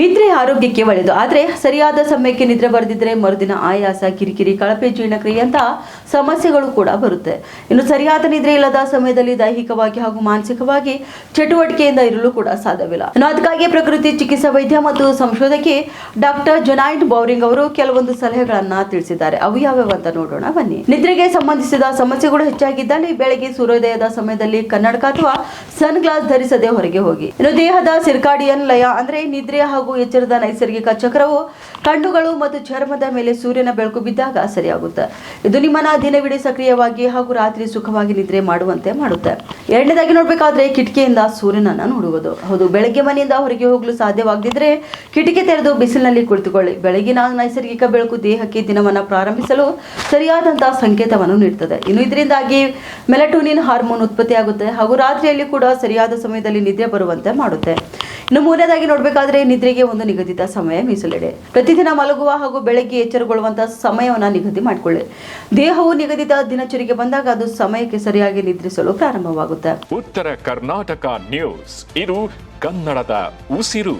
ನಿದ್ರೆ ಆರೋಗ್ಯಕ್ಕೆ ಒಳ್ಳೆಯದು ಆದರೆ ಸರಿಯಾದ ಸಮಯಕ್ಕೆ ನಿದ್ರೆ ಬರೆದಿದ್ರೆ ಮರುದಿನ ಆಯಾಸ, ಕಿರಿಕಿರಿ, ಕಳಪೆ ಜೀರ್ಣಕ್ರಿಯೆ ಅಂತ ಸಮಸ್ಯೆಗಳು ಕೂಡ ಬರುತ್ತೆ. ಇನ್ನು ಸರಿಯಾದ ನಿದ್ರೆ ಇಲ್ಲದ ಸಮಯದಲ್ಲಿ ದೈಹಿಕವಾಗಿ ಹಾಗೂ ಮಾನಸಿಕವಾಗಿ ಚಟುವಟಿಕೆಯಿಂದ ಇರಲು ಕೂಡ ಸಾಧ್ಯವಿಲ್ಲ. ಇನ್ನು ಅದಕ್ಕಾಗಿ ಪ್ರಕೃತಿ ಚಿಕಿತ್ಸಾ ವೈದ್ಯ ಮತ್ತು ಸಂಶೋಧಕಿ ಡಾಕ್ಟರ್ ಜೊನಾಯ್ಡ್ ಬೌರಿಂಗ್ ಅವರು ಕೆಲವೊಂದು ಸಲಹೆಗಳನ್ನ ತಿಳಿಸಿದ್ದಾರೆ. ಅವು ಯಾವ್ಯಾವ ಅಂತ ನೋಡೋಣ. ಬನ್ನಿ. ನಿದ್ರೆಗೆ ಸಂಬಂಧಿಸಿದ ಸಮಸ್ಯೆಗಳು ಹೆಚ್ಚಾಗಿದ್ದಲ್ಲಿ ಬೆಳಗ್ಗೆ ಸೂರ್ಯೋದಯದ ಸಮಯದಲ್ಲಿ ಕನ್ನಡಕ ಅಥವಾ ಸನ್ ಗ್ಲಾಸ್ ಧರಿಸದೆ ಹೊರಗೆ ಹೋಗಿ. ಇನ್ನು ದೇಹದ ಸಿರ್ಕಾಡಿಯನ್ ಲಯ ಅಂದ್ರೆ ನಿದ್ರೆ ಹಾಗೂ ಎಚ್ಚರದ ನೈಸರ್ಗಿಕ ಚಕ್ರವು ಕಣ್ಣುಗಳು ಮತ್ತು ಚರ್ಮದ ಮೇಲೆ ಸೂರ್ಯನ ಬೆಳಕು ಬಿದ್ದಾಗ ಸರಿಯಾಗುತ್ತೆ. ಇದು ನಿಮ್ಮನ್ನ ದಿನವಿಡೀ ಸಕ್ರಿಯವಾಗಿ ಹಾಗೂ ರಾತ್ರಿ ಸುಖವಾಗಿ ನಿದ್ರೆ ಮಾಡುವಂತೆ ಮಾಡುತ್ತೆ. ಎರಡನೇದಾಗಿ ನೋಡ್ಬೇಕಾದ್ರೆ ಕಿಟಕಿಯಿಂದ ಸೂರ್ಯನನ್ನ ನೋಡುವುದು. ಹೌದು, ಬೆಳಗ್ಗೆ ಮನೆಯಿಂದ ಹೊರಗೆ ಹೋಗಲು ಸಾಧ್ಯವಾಗದಿದ್ರೆ ಕಿಟಕಿ ತೆರೆದು ಬಿಸಿಲಿನಲ್ಲಿ ಕುಳಿತುಕೊಳ್ಳಿ. ಬೆಳಗಿನ ನೈಸರ್ಗಿಕ ಬೆಳಕು ದೇಹಕ್ಕೆ ದಿನವನ್ನ ಪ್ರಾರಂಭಿಸಲು ಸರಿಯಾದಂತಹ ಸಂಕೇತವನ್ನು ನೀಡುತ್ತದೆ ಇನ್ನು ಇದರಿಂದಾಗಿ ಮೆಲಟೋನಿನ್ ಹಾರ್ಮೋನ್ ಉತ್ಪತ್ತಿಯಾಗುತ್ತೆ ಹಾಗೂ ರಾತ್ರಿಯಲ್ಲಿ ಕೂಡ ಸರಿಯಾದ ಸಮಯದಲ್ಲಿ ನಿದ್ರೆ ಬರುವಂತೆ ಮಾಡುತ್ತೆ. ಇನ್ನು ನೋಡಬೇಕಾದ್ರೆ ನಿದ್ರೆಗೆ ಒಂದು ನಿಗದಿತ ಸಮಯ ಮೀಸಲಿಡೆ. ಪ್ರತಿದಿನ ಮಲಗುವ ಹಾಗೂ ಬೆಳಗ್ಗೆ ಎಚ್ಚರಗೊಳ್ಳುವಂತಹ ಸಮಯವನ್ನು ನಿಗದಿ ಮಾಡಿಕೊಳ್ಳಿ. ದೇಹವು ನಿಗದಿತ ದಿನಚರಿಗೆ ಬಂದಾಗ ಅದು ಸಮಯಕ್ಕೆ ಸರಿಯಾಗಿ ನಿದ್ರಿಸಲು ಪ್ರಾರಂಭವಾಗುತ್ತೆ. ಉತ್ತರ ಕರ್ನಾಟಕ ನ್ಯೂಸ್. ಇದು ಕನ್ನಡದ ಉಸಿರು.